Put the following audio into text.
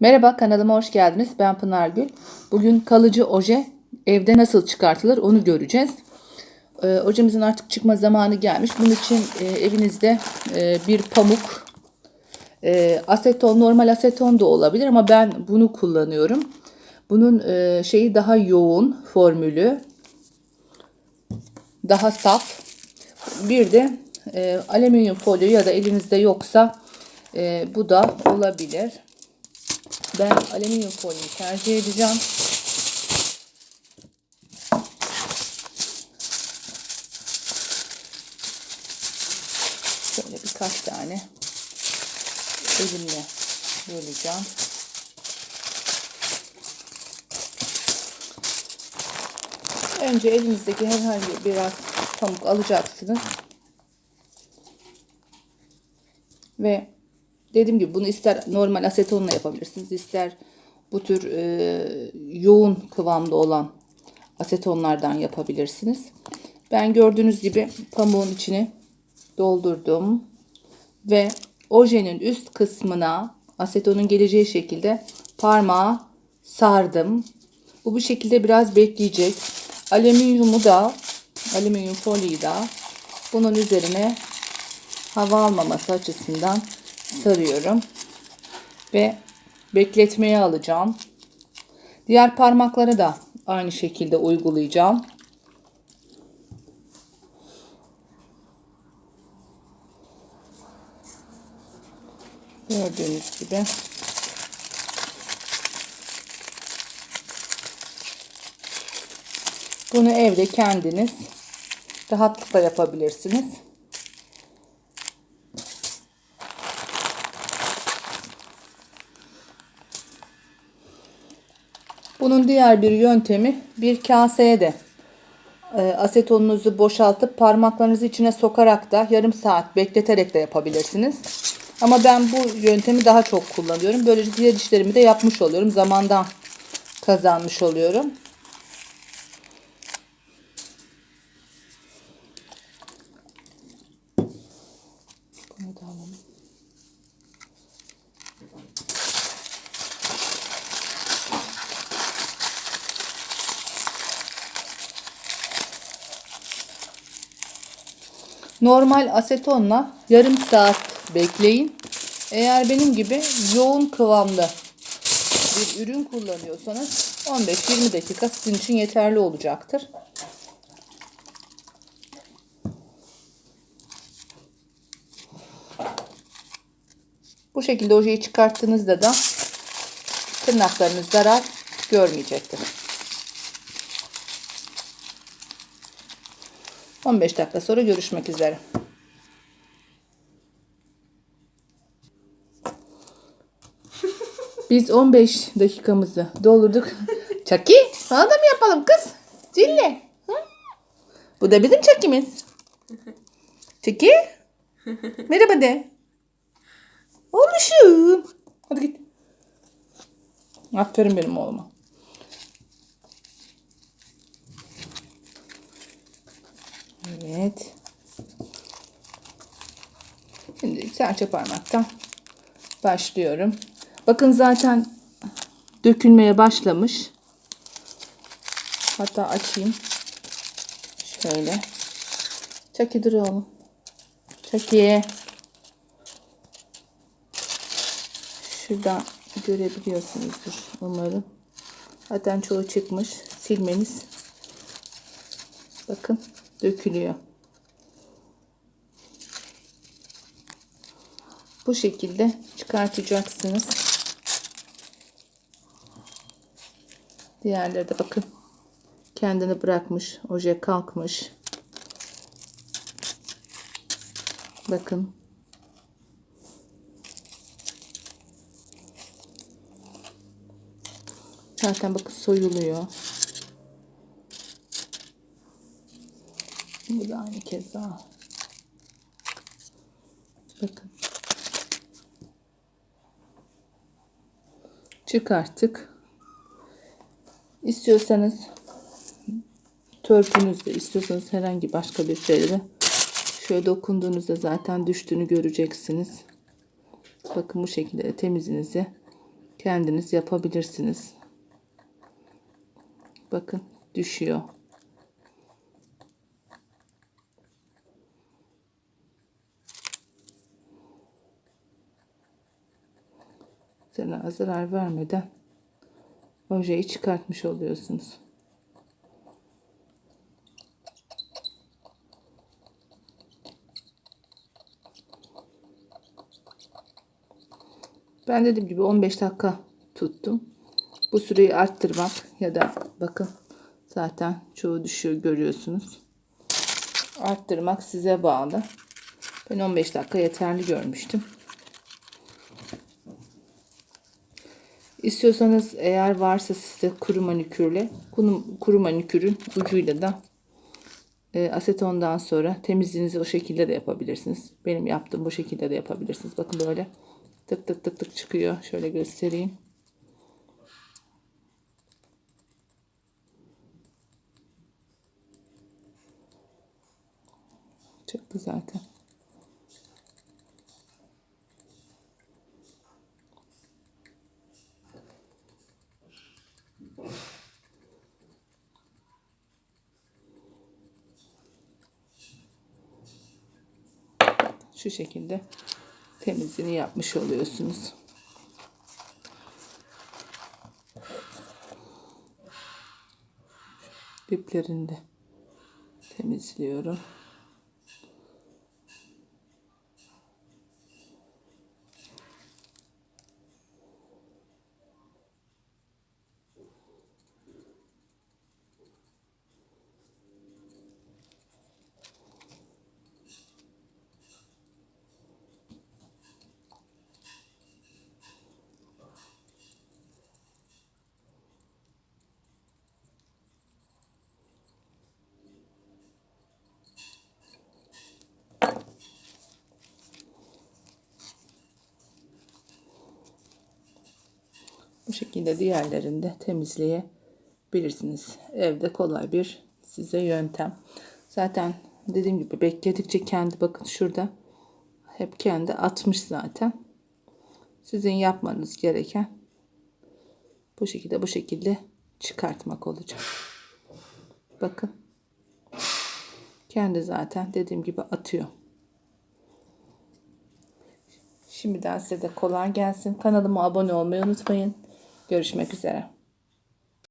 Merhaba kanalıma hoş geldiniz. Ben Pınar Gül. Bugün kalıcı oje evde nasıl çıkartılır onu göreceğiz. Ee, ojemizin artık çıkma zamanı gelmiş. Bunun için e, evinizde e, bir pamuk, e, aseton, normal aseton da olabilir ama ben bunu kullanıyorum. Bunun e, şeyi daha yoğun formülü, daha saf. Bir de e, alüminyum folyo ya da elinizde yoksa e, bu da olabilir. Ben alüminyum folyoyu tercih edeceğim. Şöyle birkaç tane elimle böleceğim. Önce elinizdeki herhangi biraz pamuk alacaksınız. Ve dediğim gibi bunu ister normal asetonla yapabilirsiniz. ister bu tür e, yoğun kıvamda olan asetonlardan yapabilirsiniz. Ben gördüğünüz gibi pamuğun içine doldurdum. Ve ojenin üst kısmına asetonun geleceği şekilde parmağı sardım. Bu bu şekilde biraz bekleyecek. Alüminyumu da alüminyum folyoyu da bunun üzerine hava almaması açısından sarıyorum. Ve bekletmeye alacağım. Diğer parmakları da aynı şekilde uygulayacağım. Gördüğünüz gibi. Bunu evde kendiniz rahatlıkla yapabilirsiniz. Bunun diğer bir yöntemi bir kaseye de e, asetonunuzu boşaltıp parmaklarınızı içine sokarak da yarım saat bekleterek de yapabilirsiniz. Ama ben bu yöntemi daha çok kullanıyorum. Böylece diğer işlerimi de yapmış oluyorum. Zamandan kazanmış oluyorum. Bunu da alalım. Normal asetonla yarım saat bekleyin. Eğer benim gibi yoğun kıvamda bir ürün kullanıyorsanız 15-20 dakika sizin için yeterli olacaktır. Bu şekilde ojeyi çıkarttığınızda da tırnaklarınız zarar görmeyecektir. 15 dakika sonra görüşmek üzere. Biz 15 dakikamızı doldurduk. Çaki, sana da mı yapalım kız? Cille. Hı? Bu da bizim çakimiz. Çaki. Merhaba de. Olmuşum. Hadi git. Aferin benim oğluma. Evet. Şimdi serçe parmaktan başlıyorum. Bakın zaten dökülmeye başlamış. Hatta açayım. Şöyle. Çaki dur oğlum. Çaki. Şuradan görebiliyorsunuzdur umarım. Zaten çoğu çıkmış. Silmeniz. Bakın dökülüyor. Bu şekilde çıkartacaksınız. Diğerleri de bakın kendini bırakmış. Oje kalkmış. Bakın. Zaten bakın soyuluyor. Bu da aynı keza. Bakın. Çıkarttık. İstiyorsanız törpünüzle, istiyorsanız herhangi başka bir şeyle şöyle dokunduğunuzda zaten düştüğünü göreceksiniz. Bakın bu şekilde temizinizi kendiniz yapabilirsiniz. Bakın düşüyor. Sana zarar vermeden ojeyi çıkartmış oluyorsunuz. Ben dediğim gibi 15 dakika tuttum. Bu süreyi arttırmak ya da bakın zaten çoğu düşüyor görüyorsunuz. Arttırmak size bağlı. Ben 15 dakika yeterli görmüştüm. İstiyorsanız eğer varsa sizde kuru manikürle kuru, manikürün ucuyla da e, asetondan sonra temizliğinizi o şekilde de yapabilirsiniz. Benim yaptığım bu şekilde de yapabilirsiniz. Bakın böyle tık tık tık tık çıkıyor. Şöyle göstereyim. Çıktı zaten. Şu şekilde temizliğini yapmış oluyorsunuz. Diplerini de temizliyorum. Şekilde diğerlerini de temizleyebilirsiniz. Evde kolay bir size yöntem. Zaten dediğim gibi bekledikçe kendi bakın şurada hep kendi atmış zaten. Sizin yapmanız gereken bu şekilde bu şekilde çıkartmak olacak. Bakın. Kendi zaten dediğim gibi atıyor. Şimdiden size de kolay gelsin. Kanalıma abone olmayı unutmayın. Görüşmek üzere.